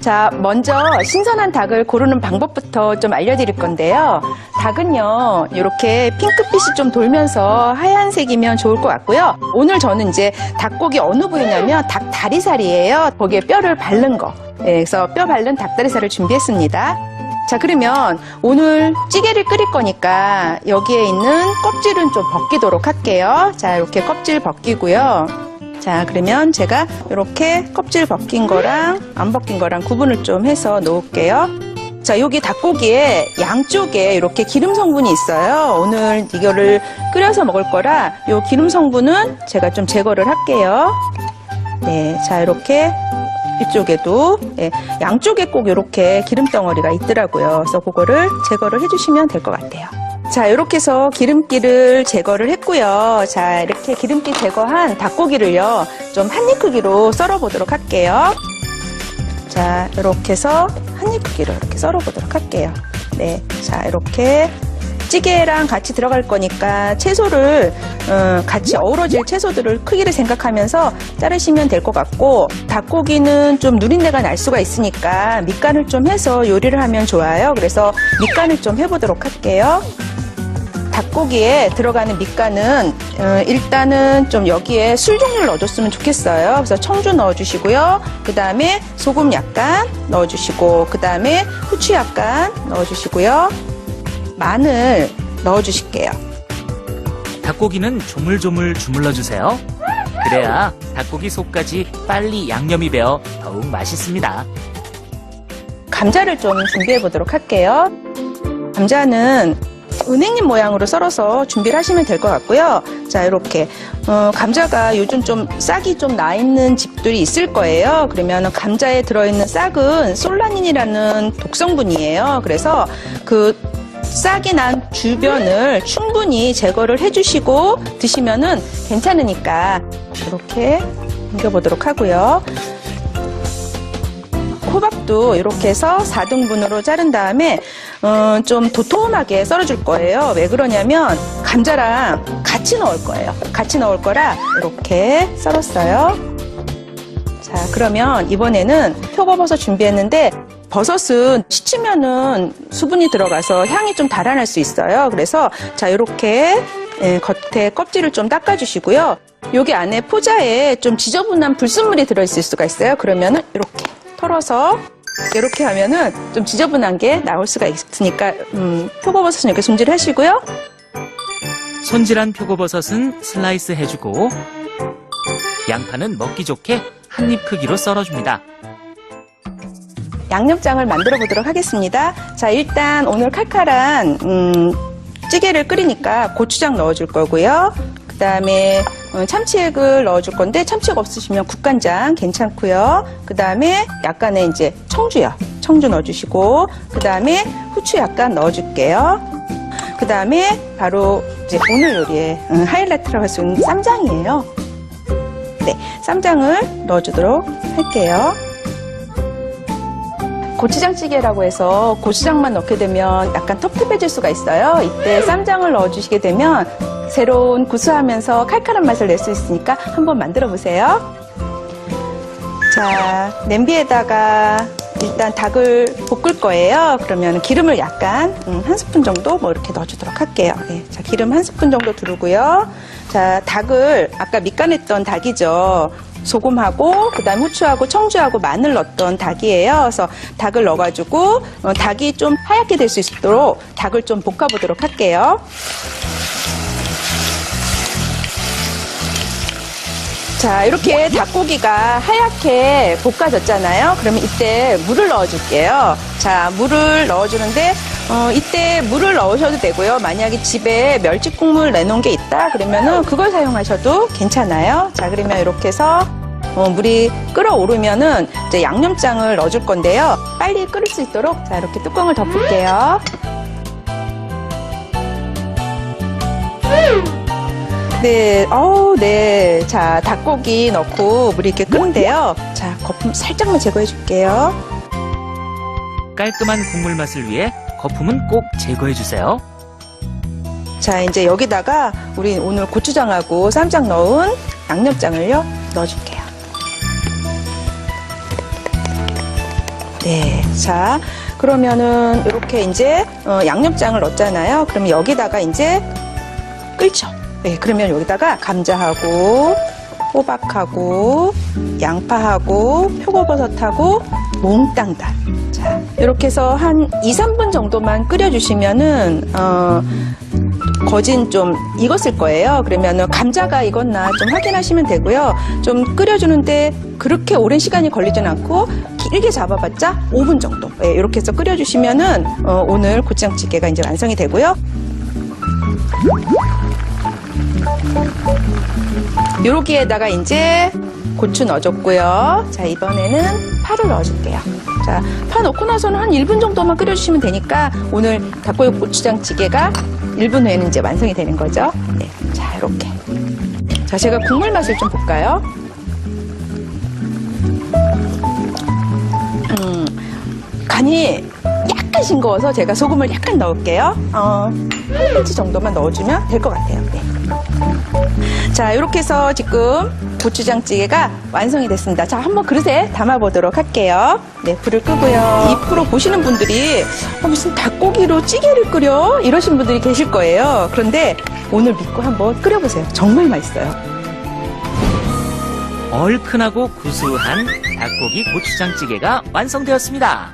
자, 먼저 신선한 닭을 고르는 방법부터 좀 알려드릴 건데요. 닭은요, 이렇게 핑크빛이 좀 돌면서 하얀색이면 좋을 것 같고요. 오늘 저는 이제 닭고기 어느 부위냐면 닭 다리살이에요. 거기에 뼈를 바른 거. 네, 그래서 뼈 바른 닭 다리살을 준비했습니다. 자, 그러면 오늘 찌개를 끓일 거니까 여기에 있는 껍질은 좀 벗기도록 할게요. 자, 이렇게 껍질 벗기고요. 자, 그러면 제가 이렇게 껍질 벗긴 거랑 안 벗긴 거랑 구분을 좀 해서 놓을게요. 자, 여기 닭고기에 양쪽에 이렇게 기름 성분이 있어요. 오늘 이거를 끓여서 먹을 거라 이 기름 성분은 제가 좀 제거를 할게요. 네, 자, 이렇게 이쪽에도 예, 양쪽에 꼭 이렇게 기름 덩어리가 있더라고요. 그래서 그거를 제거를 해주시면 될 것 같아요. 자, 이렇게 해서 기름기를 제거를 했고요. 자, 이렇게 기름기 제거한 닭고기를요, 좀 한 입 크기로 썰어 보도록 할게요. 자, 이렇게 해서 한 입 크기로 이렇게 썰어 보도록 할게요. 네, 자, 이렇게 찌개랑 같이 들어갈 거니까 채소를 어, 같이 어우러질 채소들을 크기를 생각하면서 자르시면 될 것 같고 닭고기는 좀 누린내가 날 수가 있으니까 밑간을 좀 해서 요리를 하면 좋아요. 그래서 밑간을 좀 해보도록 할게요. 닭고기에 들어가는 밑간은 어, 일단은 좀 여기에 술 종류를 넣어줬으면 좋겠어요. 그래서 청주 넣어주시고요. 그 다음에 소금 약간 넣어주시고 그 다음에 후추 약간 넣어주시고요. 마늘 넣어주실게요. 닭고기는 조물조물 주물러 주세요. 그래야 닭고기 속까지 빨리 양념이 배어 더욱 맛있습니다. 감자를 좀 준비해 보도록 할게요. 감자는 은행잎 모양으로 썰어서 준비를 하시면 될 것 같고요. 자, 이렇게 어, 감자가 요즘 좀 싹이 좀 나 있는 집들이 있을 거예요. 그러면 감자에 들어있는 싹은 솔라닌이라는 독성분이에요. 그래서 그 싹이 난 주변을 충분히 제거를 해주시고 드시면은 괜찮으니까 이렇게 옮겨보도록 하고요. 호박도 이렇게 해서 4등분으로 자른 다음에 어, 좀 도톰하게 썰어줄 거예요. 왜 그러냐면 감자랑 같이 넣을 거예요. 같이 넣을 거라 이렇게 썰었어요. 자, 그러면 이번에는 표고버섯 준비했는데 버섯은 씻으면은 수분이 들어가서 향이 좀 달아날 수 있어요. 그래서 자, 이렇게 예, 겉에 껍질을 좀 닦아주시고요. 여기 안에 포자에 좀 지저분한 불순물이 들어있을 수가 있어요. 그러면은 이렇게 털어서 이렇게 하면은 좀 지저분한 게 나올 수가 있으니까 음, 표고버섯은 이렇게 손질을 하시고요. 손질한 표고버섯은 슬라이스 해주고 양파는 먹기 좋게 한 입 크기로 썰어줍니다. 양념장을 만들어 보도록 하겠습니다. 자, 일단 오늘 칼칼한 음, 찌개를 끓이니까 고추장 넣어줄 거고요. 그 다음에 참치액을 넣어줄 건데 참치액 없으시면 국간장 괜찮고요. 그 다음에 약간의 이제 청주요. 청주 넣어주시고 그 다음에 후추 약간 넣어줄게요. 그 다음에 바로 이제 오늘 요리의 음, 하이라이트라고 할 수 있는 쌈장이에요. 네, 쌈장을 넣어주도록 할게요. 고추장찌개라고 해서 고추장만 넣게 되면 약간 텁텁해질 수가 있어요. 이때 쌈장을 넣어주시게 되면 새로운 구수하면서 칼칼한 맛을 낼 수 있으니까 한번 만들어 보세요. 자, 냄비에다가 일단 닭을 볶을 거예요. 그러면 기름을 약간 음, 한 스푼 정도 뭐 이렇게 넣어주도록 할게요. 네, 자, 기름 한 스푼 정도 두르고요. 자, 닭을 아까 밑간했던 닭이죠. 소금하고 그다음 후추하고 청주하고 마늘 넣었던 닭이에요. 그래서 닭을 넣어가지고 어, 닭이 좀 하얗게 될 수 있도록 닭을 좀 볶아보도록 할게요. 자, 이렇게 닭고기가 하얗게 볶아졌잖아요. 그러면 이때 물을 넣어줄게요. 자, 물을 넣어주는데, 어, 이때 물을 넣으셔도 되고요. 만약에 집에 멸치 국물 내놓은 게 있다? 그러면은 그걸 사용하셔도 괜찮아요. 자, 그러면 이렇게 해서 어, 물이 끓어오르면은 이제 양념장을 넣어줄 건데요. 빨리 끓을 수 있도록 자, 이렇게 뚜껑을 덮을게요. 네, 어우, 네. 자, 닭고기 넣고 물이 이렇게 끓는데요. 자, 거품 살짝만 제거해 줄게요. 깔끔한 국물 맛을 위해 거품은 꼭 제거해 주세요. 자, 이제 여기다가 우리 오늘 고추장하고 쌈장 넣은 양념장을요, 넣어줄게요. 네. 자, 그러면은 이렇게 이제 어, 양념장을 넣었잖아요. 그러면 여기다가 이제 끓죠. 네. 그러면 여기다가 감자하고 호박하고 양파하고 표고버섯하고 몽땅달. 자, 이렇게 해서 한 2, 3분 정도만 끓여주시면은 어, 거진 좀 익었을 거예요. 그러면은 감자가 익었나 좀 확인하시면 되고요. 좀 끓여주는데 그렇게 오랜 시간이 걸리진 않고 길게 잡아봤자 5분 정도. 예, 이렇게 해서 끓여주시면은 어, 오늘 고추장찌개가 이제 완성이 되고요. 요기에다가 이제 고추 넣어줬고요. 자, 이번에는 파를 넣어줄게요. 자, 파 넣고 나서는 한 1분 정도만 끓여주시면 되니까 오늘 닭고기 고추장찌개가 1분 후에는 이제 완성이 되는 거죠. 네. 자, 이렇게. 자, 제가 국물 맛을 좀 볼까요? 음, 간이 약간 싱거워서 제가 소금을 약간 넣을게요. 어, 한 인치 정도만 넣어주면 될 것 같아요. 네. 자, 이렇게 해서 지금 고추장찌개가 완성이 됐습니다. 자, 한번 그릇에 담아보도록 할게요. 네, 불을 끄고요. 이 프로 보시는 분들이 어, 무슨 닭고기로 찌개를 끓여? 이러신 분들이 계실 거예요. 그런데 오늘 믿고 한번 끓여보세요. 정말 맛있어요. 얼큰하고 구수한 닭고기 고추장찌개가 완성되었습니다.